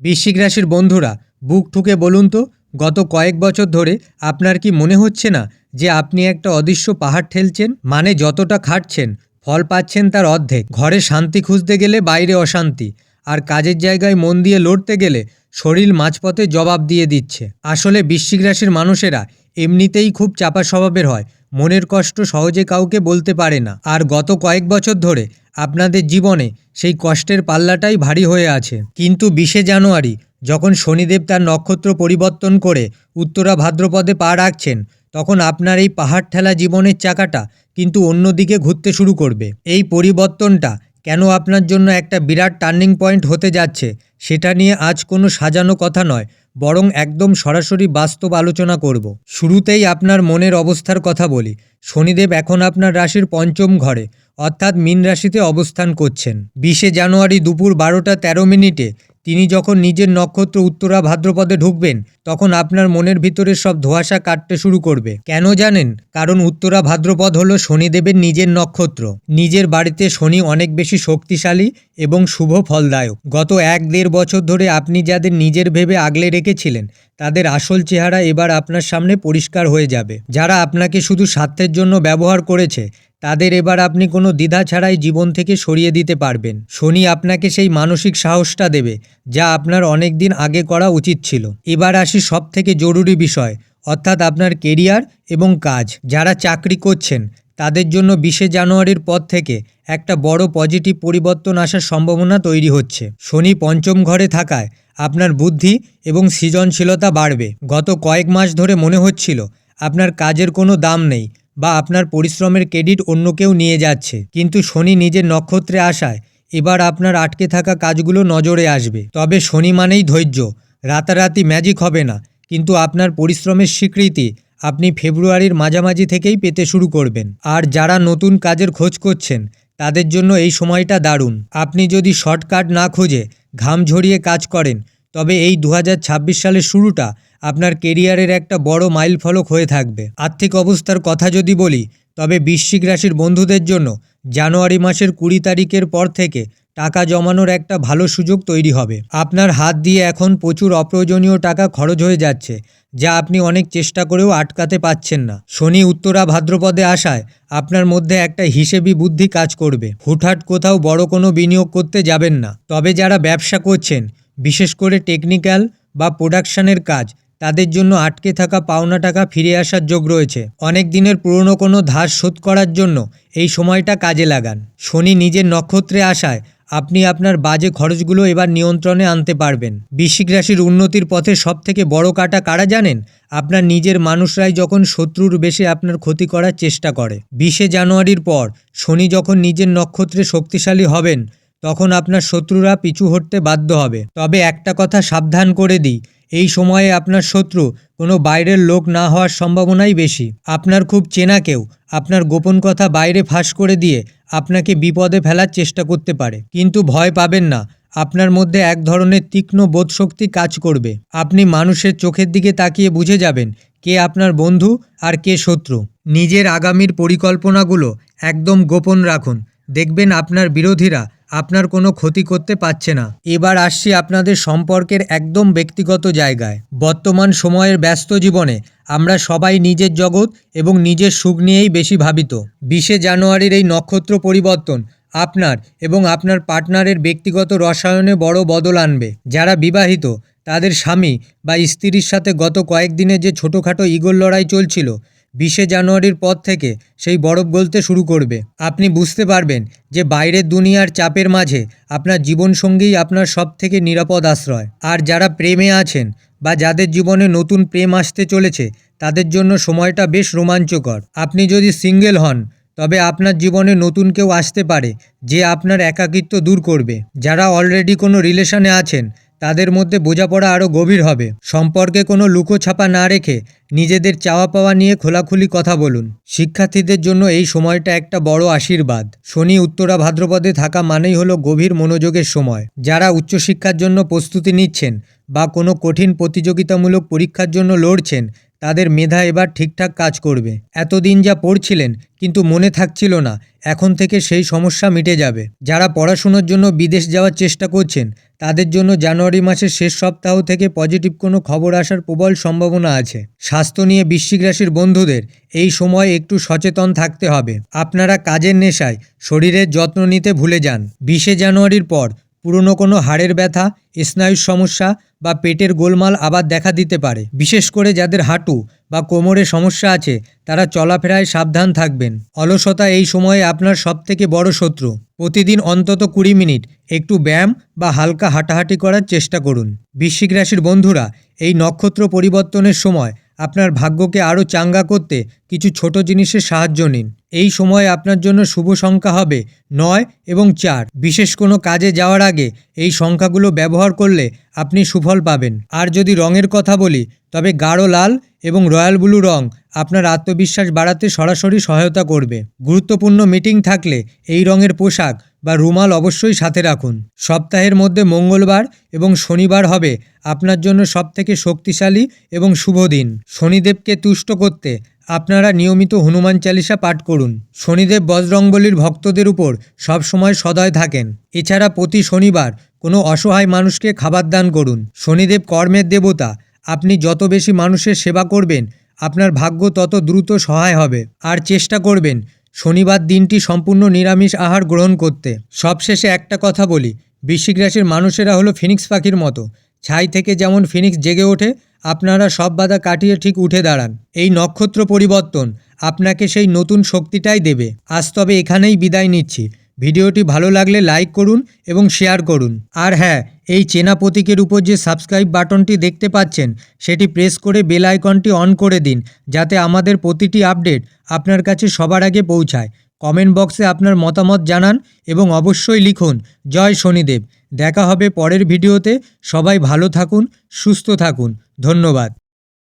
বৃশ্চিক রাশির বন্ধুরা, বুক ঠুকে বলুন তো, গত কয়েক বছর ধরে আপনার কি মনে হচ্ছে না যে আপনি একটা অদৃশ্য পাহাড় ঠেলছেন? মানে যতটা খাটছেন, ফল পাচ্ছেন তার অর্ধেক। ঘরে শান্তি খুঁজতে গেলে বাইরে অশান্তি, আর কাজের জায়গায় মন দিয়ে লড়তে গেলে শরীর মাঝপথে জবাব দিয়ে দিচ্ছে। আসলে বৃশ্চিক রাশির মানুষেরা এমনিতেই খুব চাপা স্বভাবের হয় মনের কষ্ট সহজে কাউকে বলতে পারে না। আর গত কয়েক বছর ধরে আপনাদের জীবনে সেই কষ্টের পাল্লাটাই ভারী হয়ে আছে। কিন্তু বিশে জানুয়ারি, যখন শনিদেব তার নক্ষত্র পরিবর্তন করে উত্তরা ভাদ্রপদে পা রাখছেন, তখন আপনার এই পাহাড় ঠেলা জীবনের চাকাটা কিন্তু অন্যদিকে ঘুরতে শুরু করবে। এই পরিবর্তনটা কেন আপনার জন্য একটা বিরাট টার্নিং পয়েন্ট হতে যাচ্ছে, সেটা নিয়ে আজ কোনো সাজানো কথা নয়। বরং একদম সরাসরি বাস্তব আলোচনা করব। শুরুতেই আপনার মনের অবস্থার কথা বলি। শনিদেব এখন আপনার রাশির পঞ্চম ঘরে, অর্থাৎ মীন রাশিতে অবস্থান করছেন। বিশে জানুয়ারি দুপুর বারোটা তেরো মিনিটে তিনি যখন নিজের নক্ষত্র উত্তরা ভাদ্রপদে ঢুকবেন, তখন আপনার মনের ভিতরে সব ধোঁয়াশা কাটতে শুরু করবে। কেন জানেন? কারণ উত্তরা ভাদ্রপদ হলো শনিদেবের নিজের নক্ষত্র। নিজের বাড়িতে শনি অনেক বেশি শক্তিশালী এবং শুভ ফলদায়ক। গত এক দেড় বছর ধরে আপনি যাদের নিজের ভেবে আগলে রেখেছিলেন, তাদের আসল চেহারা এবার আপনার সামনে পরিষ্কার হয়ে যাবে। যারা আপনাকে শুধু স্বার্থের জন্য ব্যবহার করেছে তাদের এবার আপনি কোনো দ্বিধা ছাড়াই জীবন থেকে সরিয়ে দিতে পারবেন। শনি আপনাকে সেই মানসিক সাহসটা দেবে, যা আপনার অনেক দিন আগে করা উচিত ছিল। এবার আসি সব থেকে জরুরি বিষয়, অর্থাৎ আপনার কেরিয়ার এবং কাজ। যারা চাকরি করছেন, তাদের জন্য বিশে জানুয়ারির পর থেকে একটা বড় পজিটিভ পরিবর্তন আসার সম্ভাবনা তৈরি হচ্ছে। শনি পঞ্চম ঘরে থাকায় আপনার বুদ্ধি এবং সৃজনশীলতা বাড়বে। গত কয়েক মাস ধরে মনে হচ্ছিল, আপনার কাজের কোনো দাম নেই বা আপনার পরিশ্রমের ক্রেডিট অন্য কেউ নিয়ে যাচ্ছে। কিন্তু শনি নিজের নক্ষত্রে আসায়, এবার আপনার আটকে থাকা কাজগুলো নজরে আসবে। তবে শনি মানেই ধৈর্য। রাতারাতি ম্যাজিক হবে না। কিন্তু আপনার পরিশ্রমের স্বীকৃতি আপনি ফেব্রুয়ারির মাঝামাঝি থেকেই পেতে শুরু করবেন। আর যারা নতুন কাজের খোঁজ করছেন, তাদের জন্য এই সময়টা দারুণ। আপনি যদি শর্টকাট না খুঁজে, ঘাম ঝরিয়ে কাজ করেন, তবে এই দু হাজার ছাব্বিশ সালের শুরুটা আপনার কেরিয়ারের একটা বড় মাইলফলক হয়ে থাকবে। আর্থিক অবস্থার কথা যদি বলি, তবে বৃশ্চিক রাশির বন্ধুদের জন্য জানুয়ারি মাসের কুড়ি তারিখের পর থেকে টাকা জমানোর একটা ভালো সুযোগ তৈরি হবে। আপনার হাত দিয়ে এখন প্রচুর অপ্রয়োজনীয় টাকা খরচ হয়ে যাচ্ছে, যা আপনি অনেক চেষ্টা করেও আটকাতে পাচ্ছেন না। শনি উত্তরা ভাদ্রপদে আসায় আপনার মধ্যে একটা হিসেবি বুদ্ধি কাজ করবে। হুটহাট কোথাও বড় কোনো বিনিয়োগ করতে যাবেন না। তবে যারা ব্যবসা করছেন, বিশেষ করে টেকনিক্যাল বা প্রোডাকশানের কাজ তাদের জন্য আটকে থাকা পাওনা টাকা ফিরে আসার যোগ রয়েছে। অনেক দিনের পুরনো কোনো ধার শোধ করার জন্য এই সময়টা কাজে লাগান। শনি নিজের নক্ষত্রে আসায় আপনি আপনার বাজে খরচগুলো এবার নিয়ন্ত্রণে আনতে পারবেন। বৃশ্চিক রাশির উন্নতির পথে সবথেকে বড় কাটা কারা জানেন? আপনার নিজের মানুষরাই যখন শত্রুর বেশে আপনার ক্ষতি করার চেষ্টা করে। বিশে জানুয়ারির পর শনি যখন নিজের নক্ষত্রে শক্তিশালী হবেন, তখন আপনার শত্রুরা পিছু হটতে বাধ্য হবে। তবে একটা কথা সাবধান করে দিই এই সময়ে আপনার শত্রু কোনো বাইরের লোক না হওয়ার সম্ভাবনাই বেশি। আপনার খুব চেনা কেউ। আপনার গোপন কথা বাইরে ফাঁস করে দিয়ে আপনাকে বিপদে ফেলার চেষ্টা করতে পারে। কিন্তু ভয় পাবেন না। আপনার মধ্যে এক ধরনের তীক্ষ্ণ বোধশক্তি কাজ করবে। আপনি মানুষের চোখের দিকে তাকিয়ে বুঝে যাবেন কে আপনার বন্ধু আর কে শত্রু। নিজের আগামীর পরিকল্পনাগুলো একদম গোপন রাখুন। দেখবেন আপনার বিরোধীরা আপনার কোনো ক্ষতি করতে পারছে না। এবার আসছি আপনাদের সম্পর্কের একদম ব্যক্তিগত জায়গায়। বর্তমান সময়ের ব্যস্ত জীবনে আমরা সবাই নিজের জগৎ এবং নিজের সুখ নিয়েই বেশি ভাবিত। বিশে জানুয়ারির এই নক্ষত্র পরিবর্তন আপনার এবং আপনার পার্টনারের ব্যক্তিগত রসায়নে বড় বদল আনবে। যারা বিবাহিত, তাদের স্বামী বা স্ত্রীর সাথে গত কয়েকদিনে যে ছোটোখাটো ইগোর লড়াই চলছিল বিশে জানুয়ারির পর থেকে সেই বরফ গলতে শুরু করবে। আপনি বুঝতে পারবেন যে বাইরের দুনিয়ার চাপের মাঝে আপনার জীবনসঙ্গীই আপনার সব থেকে নিরাপদ আশ্রয়। আর যারা প্রেমে আছেন বা যাদের জীবনে নতুন প্রেম আসতে চলেছে, তাদের জন্য সময়টা বেশ রোমাঞ্চকর। আপনি যদি সিঙ্গেল হন, তবে আপনার জীবনে নতুন কেউ আসতে পারে, যে আপনার একাকিত্ব দূর করবে। যারা অলরেডি কোনো রিলেশনে আছেন তাদের মধ্যে বোঝাপড়া আরও গভীর হবে। সম্পর্কে কোনো লুকোছাপা না রেখে নিজেদের চাওয়া পাওয়া নিয়ে খোলাখুলি কথা বলুন। শিক্ষার্থীদের জন্য এই সময়টা একটা বড় আশীর্বাদ। শনি উত্তরা ভাদ্রপদে থাকা মানেই হলো গভীর মনোযোগের সময়। যারা উচ্চশিক্ষার জন্য প্রস্তুতি নিচ্ছেন বা কোনো কঠিন প্রতিযোগিতামূলক পরীক্ষার জন্য লড়ছেন তাদের মেধা এবার ঠিকঠাক কাজ করবে। এতদিন যা পড়ছিলেন, কিন্তু মনে থাকছিল না, এখন থেকে সেই সমস্যা মিটে যাবে। যারা পড়াশুনোর জন্য বিদেশ যাওয়ার চেষ্টা করছেন, তাদের জন্য জানুয়ারি মাসের শেষ সপ্তাহ থেকে পজিটিভ কোনো খবর আসার প্রবল সম্ভাবনা আছে। স্বাস্থ্য নিয়ে বৃশ্চিক রাশির বন্ধুদের এই সময় একটু সচেতন থাকতে হবে। আপনারা কাজের নেশায়, শরীরের যত্ন নিতে ভুলে যান। বিশে জানুয়ারির পর পুরনো কোনো হাড়ের ব্যথা, স্নায়ুর সমস্যা বা পেটের গোলমাল আবার দেখা দিতে পারে। বিশেষ করে যাদের হাঁটু বা কোমরে সমস্যা আছে, তারা চলাফেরায় সাবধান থাকবেন। অলসতা এই সময়ে আপনার সবথেকে বড় শত্রু। প্রতিদিন অন্তত কুড়ি মিনিট একটু ব্যায়াম বা হালকা হাঁটাহাঁটি করার চেষ্টা করুন। বৃশ্চিক রাশির বন্ধুরা, এই নক্ষত্র পরিবর্তনের সময় আপনার ভাগ্যকে আরও চাঙ্গা করতে কিছু ছোট জিনিসের সাহায্য নিন। এই সময় আপনার জন্য শুভ সংখ্যা হবে নয় এবং চার। বিশেষ কোনো কাজে যাওয়ার আগে এই সংখ্যাগুলো ব্যবহার করলে আপনি সুফল পাবেন। আর যদি রঙের কথা বলি, তবে গাঢ় লাল এবং রয়্যাল ব্লু রং আপনার আত্মবিশ্বাস বাড়াতে সরাসরি সহায়তা করবে। গুরুত্বপূর্ণ মিটিং থাকলে এই রঙের পোশাক বা রুমাল অবশ্যই সাথে রাখুন। সপ্তাহের মধ্যে মঙ্গলবার এবং শনিবার হবে আপনার জন্য সবথেকে শক্তিশালী এবং শুভ দিন। শনিদেবকে তুষ্ট করতে আপনারা নিয়মিত হনুমান চালিসা পাঠ করুন। শনিদেব বজরংবলীর ভক্তদের উপর সবসময় সদয় থাকেন। এছাড়া প্রতি শনিবার কোনো অসহায় মানুষকে খাবার দান করুন। শনিদেব কর্মের দেবতা। আপনি যত বেশি মানুষের সেবা করবেন, আপনার ভাগ্য তত দ্রুত সহায় হবে। আর চেষ্টা করবেন শনিবার দিনটি সম্পূর্ণ নিরামিষ আহার গ্রহণ করতে। সবশেষে একটা কথা বলি, বৃশ্চিক রাশির মানুষেরা হলো ফিনিক্স পাখির মতো। ছাই থেকে যেমন ফিনিক্স জেগে ওঠে, আপনারা সব বাধা কাটিয়ে ঠিক উঠে দাঁড়ান। এই নক্ষত্র পরিবর্তন আপনাকে সেই নতুন শক্তিটাই দেবে। আজ তবে এখানেই বিদায় নিচ্ছি। ভিডিওটি ভালো লাগলে লাইক করুন এবং শেয়ার করুন। আর হ্যাঁ এই চেনা প্রতীকের উপর যে সাবস্ক্রাইব বাটনটি দেখতে পাচ্ছেন, সেটি প্রেস করে বেল আইকনটি অন করে দিন, যাতে আমাদের প্রতিটি আপডেট আপনার কাছে সবার আগে পৌঁছায়। কমেন্ট বক্সে আপনার মতামত জানান এবং অবশ্যই লিখুন, জয় শনিদেব। দেখা হবে পরের ভিডিওতে। সবাই ভালো থাকুন, সুস্থ থাকুন। ধন্যবাদ।